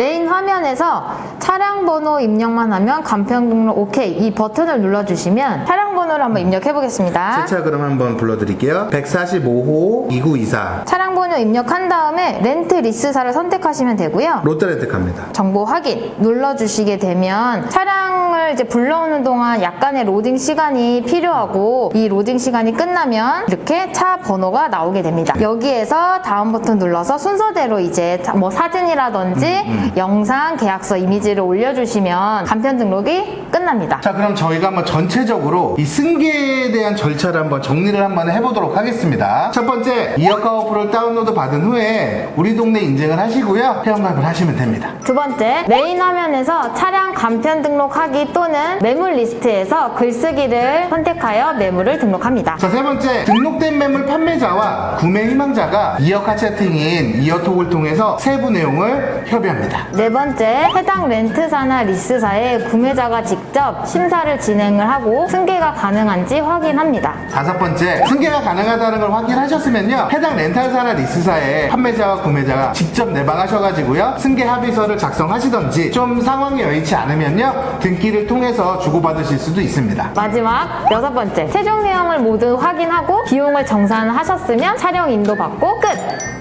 메인 화면에서 차량 번호 입력만 하면 간편 등록 오케이 이 버튼을 눌러주시면 차량 번호를 한번 입력해 보겠습니다. 제 차 그럼 한번 불러드릴게요. 145호 2924 차량 번호 입력한 다음에 렌트 리스사를 선택하시면 되고요. 롯데렌트 갑니다. 정보 확인 눌러주시게 되면 차량을 이제 불러오는 동안 약간의 로딩 시간이 필요하고 이 로딩 시간이 끝나면 이렇게 차 번호가 나오게 됩니다. 여기에서 다음 버튼 눌러서 순서대로 이제 자- 뭐 사진이라든지 영상, 계약서 이미지를 올려주시면 간편 등록이 끝납니다. 자 그럼 저희가 한번 전체적으로 이 승계에 대한 절차를 한번 정리를 한번 해보도록 하겠습니다 첫 번째 이어카 어플을 다운로드 받은 후에 우리 동네 인증을 하시고요 회원가입을 하시면 됩니다 두 번째, 메인 화면에서 차량 간편 등록하기 또는 매물 리스트에서 글쓰기를 선택하여 매물을 등록합니다. 자 세 번째 등록된 매물 판매자와 구매 희망자가 이어카 채팅인 이어톡을 통해서 세부 내용을 협의합니다 네 번째, 해당 렌트사나 리스사에 구매자가 직접 심사를 진행을 하고 승계가 가능한지 확인합니다. 다섯 번째 승계가 가능하다는 걸 확인하셨으면요. 해당 렌탈사나 리스사에 판매자와 구매자가 직접 내방하셔가지고요. 승계 합의서를 작성하시던지 좀 상황이 여의치 않으면요. 등기를 통해서 주고받으실 수도 있습니다. 마지막 여섯 번째, 최종 내용을 모두 확인하고 비용을 정산하셨으면 촬영 인도 받고 끝!